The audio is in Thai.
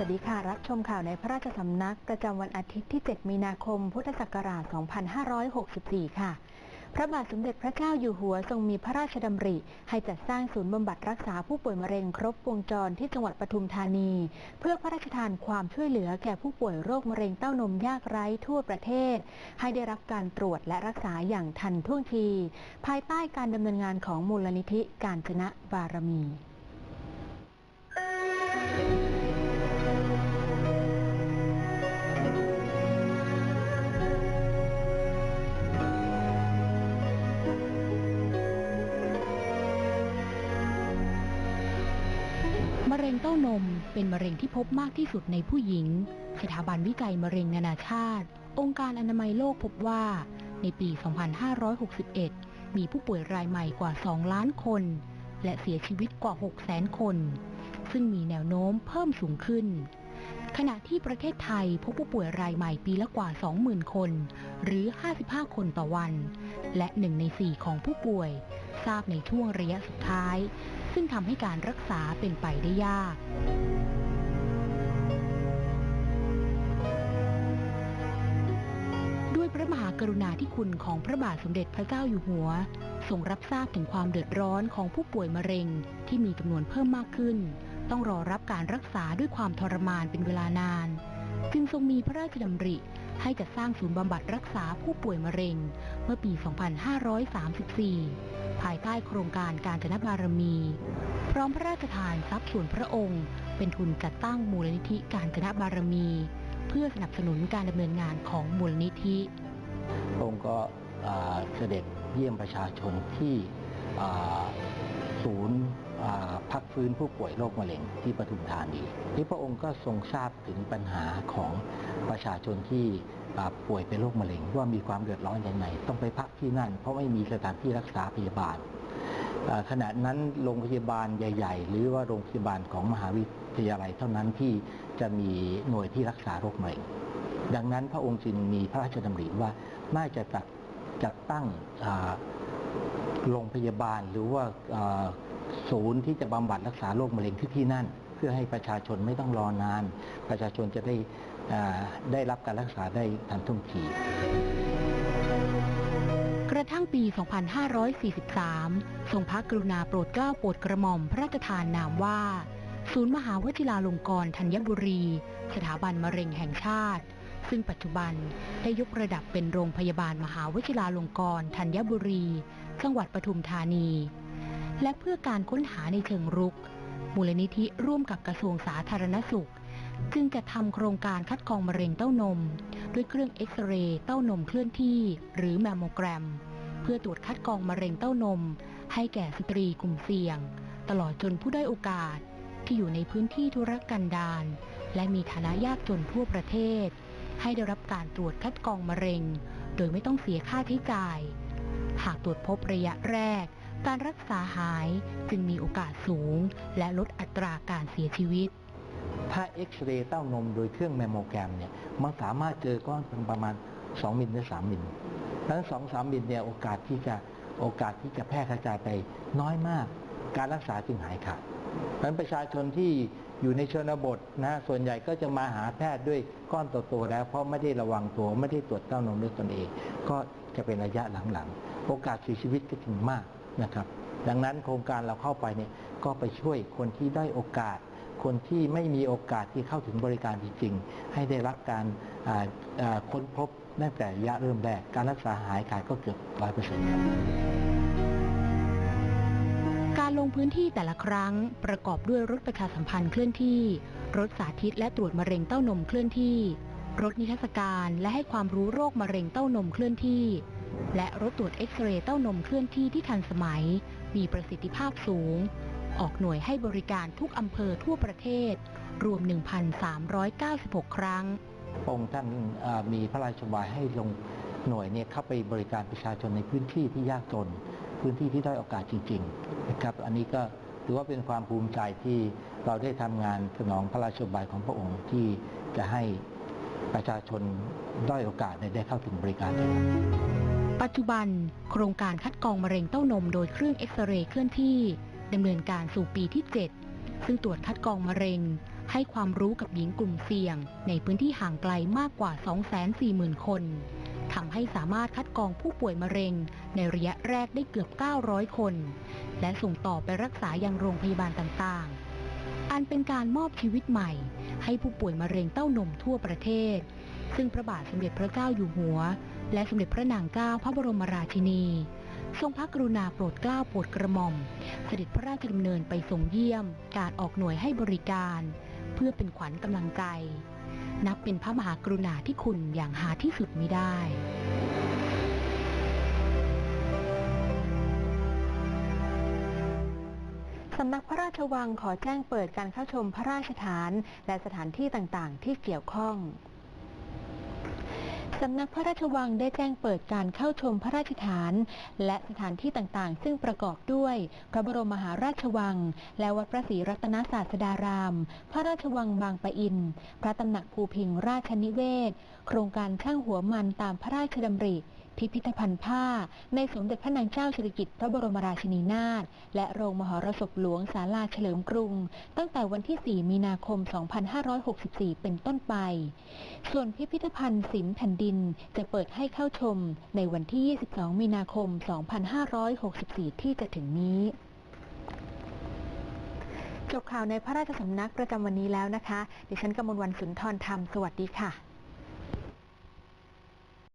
สวัสดีค่ะ รับชมข่าวในพระราชสำนัก ประจำวันอาทิตย์ที่ 7 มีนาคม พุทธศักราช 2564 ค่ะ พระบาทสมเด็จพระเจ้าอยู่หัวทรงมีพระราชดำริ ให้จัดสร้างศูนย์บำบัดรักษาผู้ป่วยมะเร็งครบวงจรที่จังหวัดปทุมธานี เพื่อพระราชทานความช่วยเหลือแก่ผู้ป่วยโรคมะเร็งเต้านมยากไร้ทั่วประเทศ ให้ได้รับการตรวจและรักษาอย่างทันท่วงที ภายใต้การดำเนินงานของมูลนิธิการจนะบารมี มะเร็งเต้านมเป็นมะเร็งที่พบมากที่สุดในผู้หญิง สถาบันวิจัยมะเร็งนานาชาติ องค์การอนามัยโลกพบว่า ในปี 2561 มีผู้ป่วยรายใหม่กว่า 2 ล้านคน และเสียชีวิตกว่า6แสนคน ซึ่งมีแนวโน้มเพิ่มสูงขึ้น ขณะที่ประเทศไทยพบผู้ป่วยรายใหม่ปีละกว่า 20,000 คน หรือ 55 คนต่อวัน และหนึ่งใน 4 ของผู้ป่วย ทราบในช่วงระยะสุดท้าย ซึ่งทำให้การรักษาเป็นไปได้ยากด้วยพระมหากรุณาธิคุณของพระบาทสมเด็จพระเจ้าอยู่หัวทรงรับทราบถึงความเดือดร้อนของผู้ป่วยมะเร็งที่มีจำนวนเพิ่มมากขึ้น ต้องรอรับการรักษาด้วยความทรมานเป็นเวลานาน จึงทรงมีพระราชดำริ ให้จัดสร้างศูนย์บำบัดรักษาผู้ป่วยมะเร็ง เมื่อปี 2534 ภายใต้โครงการการจนบารมี พร้อมพระราชทานทรัพย์ส่วนพระองค์ เป็นทุนจัดตั้งมูลนิธิการจนบารมี เพื่อสนับสนุนการดำเนินงานของมูลนิธิพระองค์ก็เสด็จเยี่ยมประชาชนที่ศูนย์ พักฟื้นผู้ป่วยโรคมะเร็งที่ปทุมธานีที่พระองค์ก็ทรงทราบถึงปัญหาของประชาชนที่ป่วยเป็นโรคมะเร็งว่ามีความเดือดร้อนอย่างไรต้องไปพักที่นั่น เพราะไม่มีสถานที่รักษาพยาบาลขณะนั้นโรงพยาบาลใหญ่ ๆ หรือว่าโรงพยาบาลของมหาวิทยาลัยเท่านั้นที่จะมีหน่วยที่รักษาโรคมะเร็งดังนั้นพระองค์จึงมีพระราชดำริว่าน่าจะจัดจัดตั้งโรงพยาบาลหรือว่าอ่า ศูนย์ที่จะบำบัดรักษาโรคมะเร็งที่ที่นั่น เพื่อให้ประชาชนไม่ต้องรอนาน ประชาชนจะได้ได้รับการรักษาได้ทันท่วงทีกระทั่งปี 2543 ทรงพระกรุณาโปรดเกล้าโปรดกระหม่อมพระราชทานนามว่า ศูนย์มหาวชิราลงกรณ์ธัญบุรี สถาบันมะเร็งแห่งชาติ ซึ่งปัจจุบันได้ยกระดับเป็นโรงพยาบาลมหาวชิราลงกรณ์ธัญบุรี จังหวัดปทุมธานี และเพื่อการค้นหาในเชิงรุก มูลนิธิร่วมกับกระทรวงสาธารณสุข จึงจะทำโครงการคัดกรองมะเร็งเต้านม ด้วยเครื่องเอ็กซเรย์เต้านมเคลื่อนที่ หรือแมมโมแกรม เพื่อตรวจคัดกรองมะเร็งเต้านม ให้แก่สตรีกลุ่มเสี่ยง ตลอดจนผู้ได้โอกาสที่อยู่ในพื้นที่ธุรกันดารและมีฐานะยากจนทั่วประเทศ ให้ได้รับการตรวจคัดกรองมะเร็ง โดยไม่ต้องเสียค่าใช้จ่าย หากตรวจพบระยะแรก การรักษาหายจึงมีโอกาสสูง และลดอัตราการเสียชีวิต ถ้าเอ็กซเรย์เต้านมโดยเครื่องแมมโมแกรมเนี่ยมันสามารถเจอก้อนเป็นประมาณ 2มิลหรือ3มิลดังนั้น2 3มิลเนี่ยโอกาสที่จะโอกาสที่จะแพร่กระจายไปน้อยมาก การรักษาจึงหายขาดดังนั้นประชาชนที่อยู่ในชนบทนะส่วนใหญ่ก็จะมาหาแพทย์ด้วยก้อนโตๆแล้ว เพราะไม่ได้ระวังตัวไม่ได้ตรวจเต้านมด้วยตนเอง ก็จะเป็นระยะหลังๆ โอกาสเสียชีวิตก็จึงมาก นะครับ ดังนั้นโครงการเราเข้าไปเนี่ยก็ไปช่วยคนที่ได้โอกาส คนที่ไม่มีโอกาสที่เข้าถึงบริการจริงๆ ให้ได้รับการค้นพบตั้งแต่ระยะเริ่มแรก การรักษาหายขาดก็เกือบร้อยเปอร์เซ็นต์ครับการลงพื้นที่แต่ละครั้งประกอบด้วยรถประชาสัมพันธ์เคลื่อนที่ รถสาธิตและตรวจมะเร็งเต้านมเคลื่อนที่ รถนิทรรศการและให้ความรู้โรคมะเร็งเต้านมเคลื่อนที่ และรถตรวจเอ็กซเรย์เต้านมเคลื่อนที่ที่ทันสมัย มีประสิทธิภาพสูง ออกหน่วยให้บริการทุกอำเภอทั่วประเทศ รวม 1,396 ครั้งพระองค์ท่านมีพระราชบายให้ลงหน่วยเนี่ยเข้าไปบริการประชาชนในพื้นที่ที่ยากจน พื้นที่ที่ด้อยโอกาสจริงๆนะครับอันนี้ก็ถือว่าเป็นความภูมิใจที่เราได้ทำงานสนองพระราชบายของพระองค์ที่จะให้ประชาชนด้อยโอกาสเนี่ยได้เข้าถึงบริการได้ ปัจจุบัน โครงการคัดกรองมะเร็งเต้านมโดยเครื่องเอ็กซเรย์เคลื่อนที่ดำเนินการสู่ปีที่ 7 ซึ่งตรวจคัดกรองมะเร็ง ให้ความรู้กับหญิงกลุ่มเสี่ยง ในพื้นที่ห่างไกลมากกว่า 240,000 คนทำให้สามารถคัดกรองผู้ป่วยมะเร็ง ในระยะแรกได้เกือบ 900 คน และส่งต่อไปรักษายังโรงพยาบาลต่างๆ อันเป็นการมอบชีวิตใหม่ ให้ผู้ป่วยมะเร็งเต้านมทั่วประเทศ ซึ่งพระบาทสมเด็จพระเจ้าอยู่หัว และสมเด็จพระนางเจ้าพระบรมราชินี ทรงพระกรุณาโปรดเกล้าโปรดกระหม่อม เสด็จพระราชดำเนินไปทรงเยี่ยม การออกหน่วยให้บริการ เพื่อเป็นขวัญกำลังใจ นับเป็นพระมหากรุณาธิคุณอย่างหาที่สุดมิได้สำนักพระราชวังขอแจ้งเปิดการเข้าชมพระราชฐาน และสถานที่ต่างๆ ที่เกี่ยวข้อง สำนักพระราชวังได้แจ้งเปิดการเข้าชมพระราชฐาน และสถานที่ต่างๆ ซึ่งประกอบด้วย พระบรมมหาราชวัง และวัดพระศรีรัตนศาสดาราม พระราชวังบางปะอิน พระตำหนักภูพิงราชนิเวศ โครงการช่างหัวมันตามพระราชดำริ พิพิธภัณฑ์ผ้า ในสมเด็จพระนางเจ้าสิริกิติ์พระบรมราชินีนาถและโรงมหรสพหลวงศาลาเฉลิมกรุง ตั้งแต่วันที่ 4 มีนาคม 2564 เป็นต้นไป ส่วนพิพิธภัณฑ์ศิลป์แผ่นดินจะเปิดให้เข้าชมในวันที่ 22 มีนาคม 2564 ที่จะถึงนี้จบข่าวในพระราชสำนักประจำวันนี้แล้วนะคะ ดิฉันกมลวันสุนทรธรรม สวัสดีค่ะ